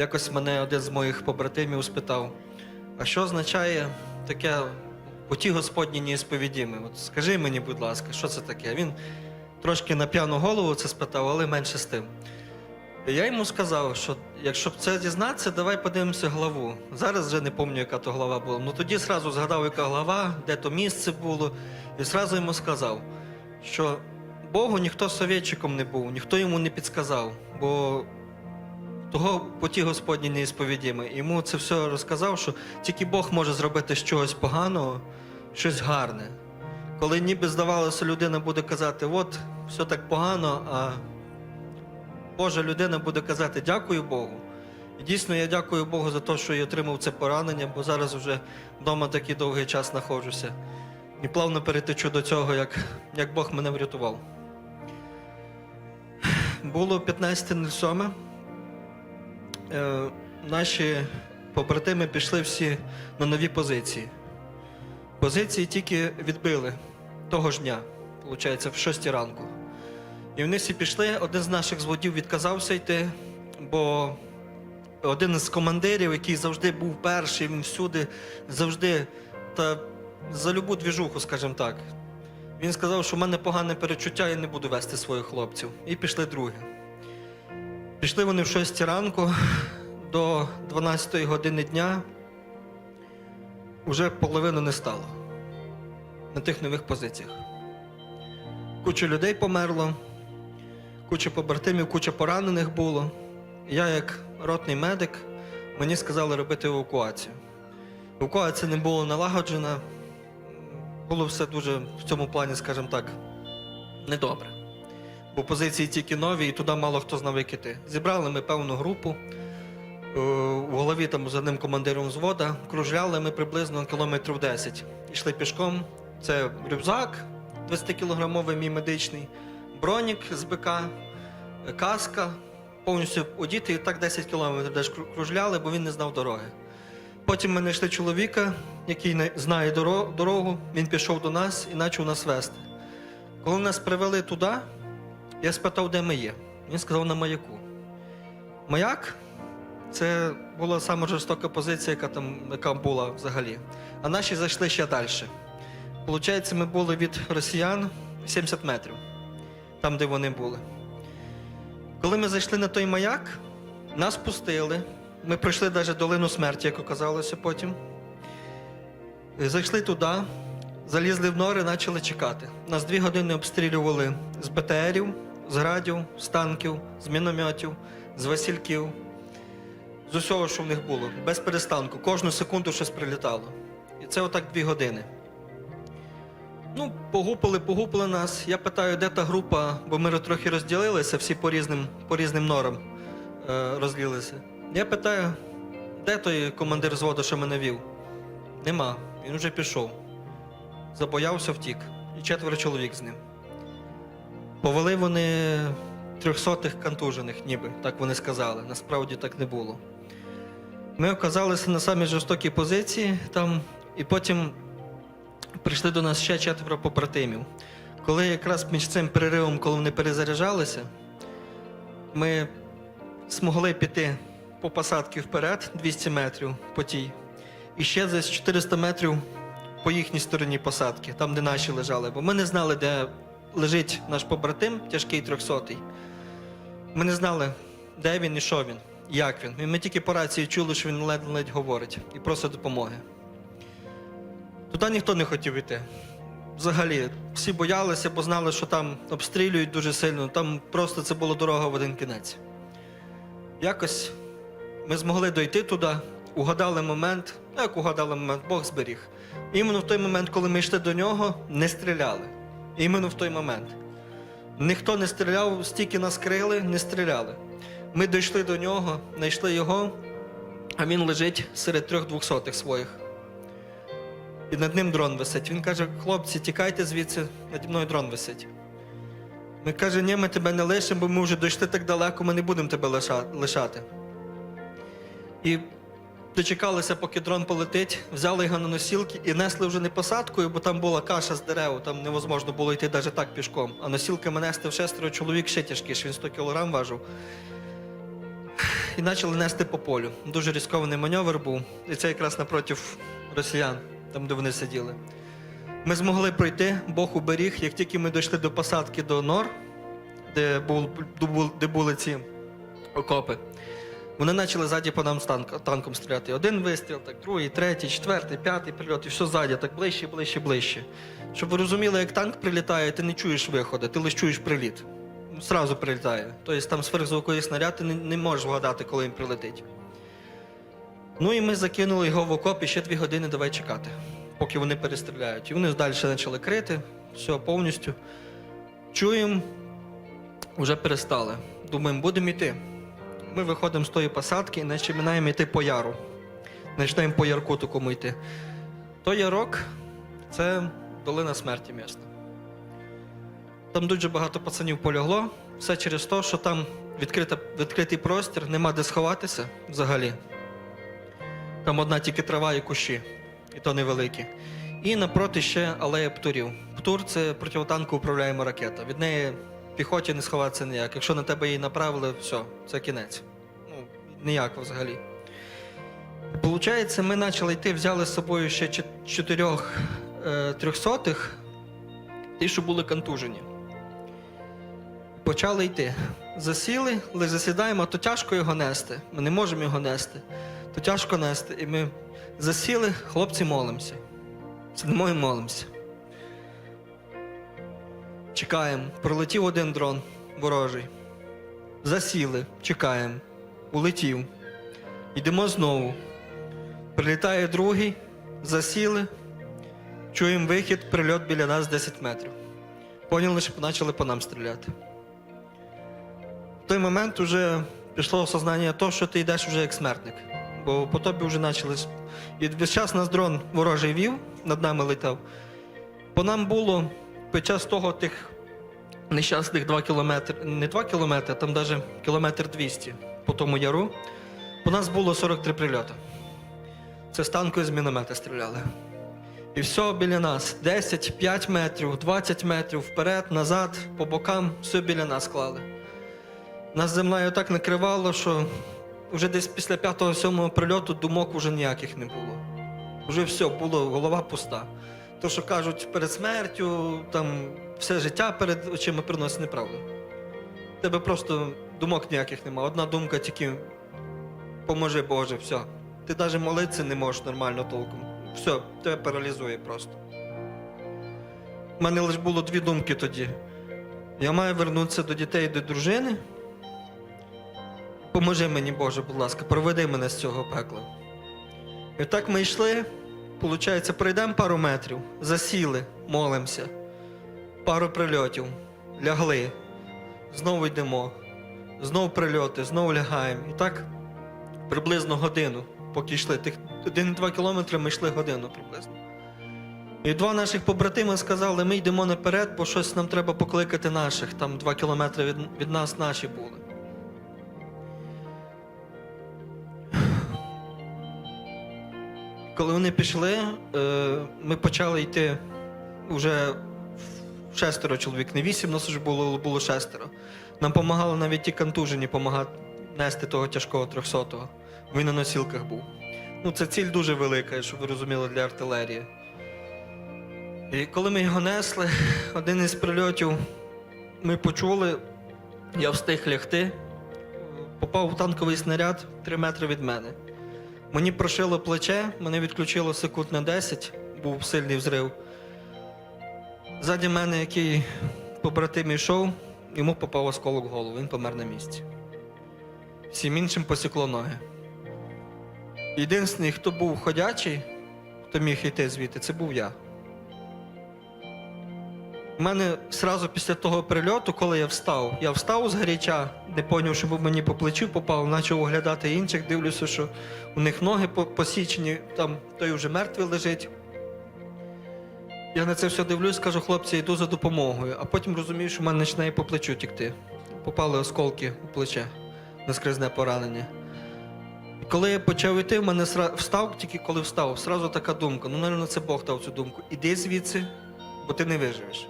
Якось мене один з моїх побратимів спитав, а що означає таке поті Господні неісповідіме? От скажи мені, будь ласка, що це таке? Він трошки на п'яну голову це спитав, але менше з тим. І Я йому сказав, що якщо б це дізнатися, давай подивимося главу. Зараз вже не пам'ятаю, яка то глава була. Ну тоді зразу згадав, яка глава, де то місце було, і зразу йому сказав, що Богу ніхто совєтчиком не був, ніхто йому не підсказав, бо того поті Господні неісповідіме. Йому це все розказав, що тільки Бог може зробити з чогось поганого, щось гарне. Коли ніби здавалося, людина буде казати, от все так погано, а Божа людина буде казати дякую Богу. І дійсно я дякую Богу за те, що я отримав це поранення, бо зараз вже вдома такий довгий час знаходжуся. І плавно перетечу до цього, як, як Бог мене врятував. Було 15.07. Е, наші побратими пішли всі на нові позиції. Позиції тільки відбили того ж дня, виходить, в 6 ранку. І вони всі пішли, один з наших зводів відказався йти, бо один із командирів, який завжди був перший, він всюди завжди та за любу двіжуху, скажімо так. Він сказав, що в мене погане перечуття, я не буду вести своїх хлопців. І пішли другі. Пішли вони в 6 ранку до 12 години дня. Уже половину не стало на тих нових позиціях. Куча людей померло, куча побратимів, куча поранених було. Я, як ротний медик, мені сказали робити евакуацію. Евакуація не була налагоджена, було все дуже в цьому плані, скажімо так, недобре. Бо позиції тільки нові, і туди мало хто знав, як іти. Зібрали ми певну групу. Е, У голові там з одним командиром взвода кружляли ми приблизно кілометрів 10. Йшли пішком. Це рюкзак 20-кілограмовий мій медичний, бронік з БК, е, каска, повністю одіти і так 10 кілометрів десь кру- кружляли, бо він не знав дороги. Потім ми знайшли чоловіка, який не- знає дорогу. Він пішов до нас і почав нас вести. Коли нас привели туди, я спитав, де ми є. Він сказав на маяку. Маяк це була сама жорстока позиція, яка там яка була взагалі. А наші зайшли ще далі. Получається, ми були від росіян 70 метрів, там, де вони були. Коли ми зайшли на той маяк, нас пустили. Ми пройшли навіть долину смерті, як оказалося потім. Зайшли туди, залізли в нори, почали чекати. Нас дві години обстрілювали з БТРів, з градів, з танків, з мінометів, з васильків, з усього, що в них було, без перестанку. Кожну секунду щось прилітало. І це отак дві години. Ну, погупили, погупили нас. Я питаю, де та група, бо ми трохи розділилися, всі по різним, по різним норам е, розділилися. Я питаю, де той командир взводу, що мене вів? Нема. Він вже пішов. Забоявся, втік. І четверо чоловік з ним. Повели вони трьохсотих контужених, ніби, так вони сказали. Насправді так не було. Ми оказалися на самій жорстокій позиції там, і потім прийшли до нас ще четверо побратимів. Коли якраз між цим переривом, коли вони перезаряджалися, ми змогли піти по посадці вперед 200 метрів по тій, і ще десь 400 метрів по їхній стороні посадки, там, де наші лежали. Бо ми не знали, де лежить наш побратим, тяжкий трьохсотий. Ми не знали, де він і що він, як він. І ми тільки по рації чули, що він ледь-ледь говорить і просить допомоги. Туди ніхто не хотів йти. Взагалі, всі боялися, бо знали, що там обстрілюють дуже сильно. Там просто це була дорога в один кінець. Якось ми змогли дойти туди, угадали момент. Ну, як угадали момент, Бог зберіг. Іменно в той момент, коли ми йшли до нього, не стріляли. Іменно в той момент. Ніхто не стріляв, стільки нас крили, не стріляли. Ми дійшли до нього, знайшли його, а він лежить серед трьох двохсотих своїх. І над ним дрон висить. Він каже: хлопці, тікайте звідси, наді мною дрон висить. Ми каже, ні, ми тебе не лишимо, бо ми вже дійшли так далеко, ми не будемо тебе лишати. І дочекалися, поки дрон полетить, взяли його на носілки і несли вже не посадкою, бо там була каша з дерев, там невозможно було йти навіть так пішком. А носілками нести в шестеро чоловік ще тяжкіше, він 100 кілограм важив. і почали нести по полю. Дуже ризикований маневр був. І це якраз напротив росіян, там де вони сиділи. Ми змогли пройти, Бог уберіг. Як тільки ми дійшли до посадки до нор, де були ці окопи, вони почали ззаді по нам танк, танком стріляти. Один вистріл, так, другий, третій, четвертий, п'ятий прильот, і все ззаді, так ближче, ближче, ближче. Щоб ви розуміли, як танк прилітає, ти не чуєш виходу, ти лише чуєш приліт. Сразу прилітає. Тобто там сверхзвуковий снаряд, ти не, не можеш вгадати, коли він прилетить. Ну і ми закинули його в окоп і ще дві години давай чекати, поки вони перестріляють. І вони далі почали крити, все повністю. Чуємо, вже перестали. Думаємо, будемо йти. Ми виходимо з тої посадки і починаємо йти по яру. Починаємо по ярку такому йти. Той ярок це долина смерті місна. Там дуже багато пацанів полягло. Все через те, що там відкрита, відкритий простір, нема де сховатися взагалі. Там одна тільки трава і кущі, і то невеликі. І напроти ще алея птурів. Птур це противотанку управляємо ракета. Від неї піхоті не сховатися ніяк. Якщо на тебе її направили, все, це кінець. Ну, ніяк взагалі. Получається, ми почали йти, взяли з собою ще чот- чотирьох е, трьохсотих, ті, що були контужені. Почали йти. Засіли, лише засідаємо, то тяжко його нести. Ми не можемо його нести. То тяжко нести. І ми засіли, хлопці молимося. Сидимо і молимося. Чекаємо. Пролетів один дрон ворожий. Засіли, чекаємо. Улетів. Йдемо знову. Прилітає другий, засіли. Чуємо вихід, прильот біля нас 10 метрів. Поняли, що почали по нам стріляти. В той момент вже пішло осознання того, що ти йдеш вже як смертник. Бо по тобі вже почали. І весь час нас дрон ворожий вів, над нами летав. По нам було під час того тих нещасних 2 кілометри, не 2 кілометри, там навіть кілометр 200 по тому яру. По нас було 43 прильоти. Це з танку з міномета стріляли. І все біля нас. 10, 5 метрів, 20 метрів вперед, назад, по бокам, все біля нас клали. Нас землею так накривало, що вже десь після 5-7 прильоту думок вже ніяких не було. Вже все, було, голова пуста. То, що кажуть, перед смертю, там все життя перед очима приносить неправду. Тебе просто думок ніяких нема. Одна думка тільки поможи Боже, все. Ти навіть молитися не можеш нормально толком. Все, тебе паралізує просто. У мене лише було дві думки тоді. Я маю вернутися до дітей до дружини. Поможи мені, Боже, будь ласка, проведи мене з цього пекла. І так ми йшли, виходить, пройдемо пару метрів, засіли, молимося, пару прильотів, лягли, знову йдемо, знову прильоти, знову лягаємо. І так приблизно годину, поки йшли. Тих 1-2 кілометри ми йшли годину приблизно. І два наших побратими сказали, ми йдемо наперед, бо щось нам треба покликати наших. Там 2 кілометри від, від нас наші були. Коли вони пішли, е, ми почали йти вже шестеро чоловік, не вісім, нас вже було, було шестеро. Нам допомагали навіть ті контужені, допомагати нести того тяжкого трьохсотого. Він на носілках був. Ну, це ціль дуже велика, щоб ви розуміли, для артилерії. І коли ми його несли, один із прильотів ми почули, я встиг лягти, попав в танковий снаряд 3 метри від мене. Мені прошило плече, мене відключило секунд на 10, був сильний взрив. Ззаді мене, який побратим йшов, йому попав осколок в голову, він помер на місці. Всім іншим посікло ноги. Єдиний, хто був ходячий, хто міг йти звідти, це був я. У мене сразу після того прильоту, коли я встав, я встав з гаряча, не поняв, що мені по плечу попав, почав оглядати інших, дивлюся, що у них ноги посічені, там той вже мертвий лежить. Я на це все дивлюсь, кажу, хлопці, йду за допомогою, а потім розумію, що в мене починає по плечу тікти. Попали осколки у плече, наскрізне поранення. І коли я почав йти, в мене встав, тільки коли встав, сразу така думка. Ну, мабуть, це Бог дав цю думку. Іди звідси, бо ти не виживеш.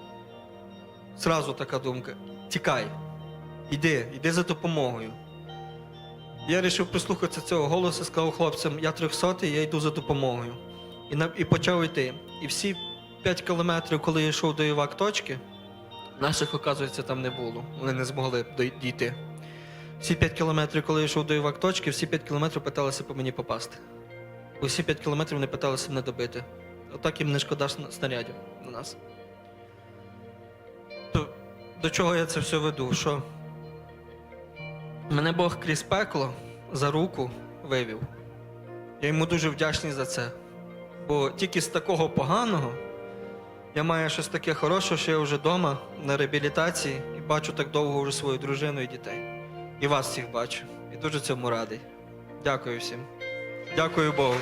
Сразу така думка. Тікай. Іди, іди за допомогою. Я вирішив прислухатися цього голосу, сказав хлопцям, я трьохсотий, я йду за допомогою. І, на, і почав йти. І всі 5 кілометрів, коли я йшов до івак точки, наших, оказується, там не було. Вони не змогли дійти. Всі 5 кілометрів, коли я йшов до івак точки, всі 5 кілометрів питалися по мені попасти. Усі 5 кілометрів вони питалися мене добити. Отак їм не шкода снарядів на нас. До чого я це все веду? Що мене Бог крізь пекло за руку вивів. Я йому дуже вдячний за це. Бо тільки з такого поганого я маю щось таке хороше, що я вже вдома на реабілітації і бачу так довго вже свою дружину і дітей. І вас всіх бачу. І дуже цьому радий. Дякую всім. Дякую Богу.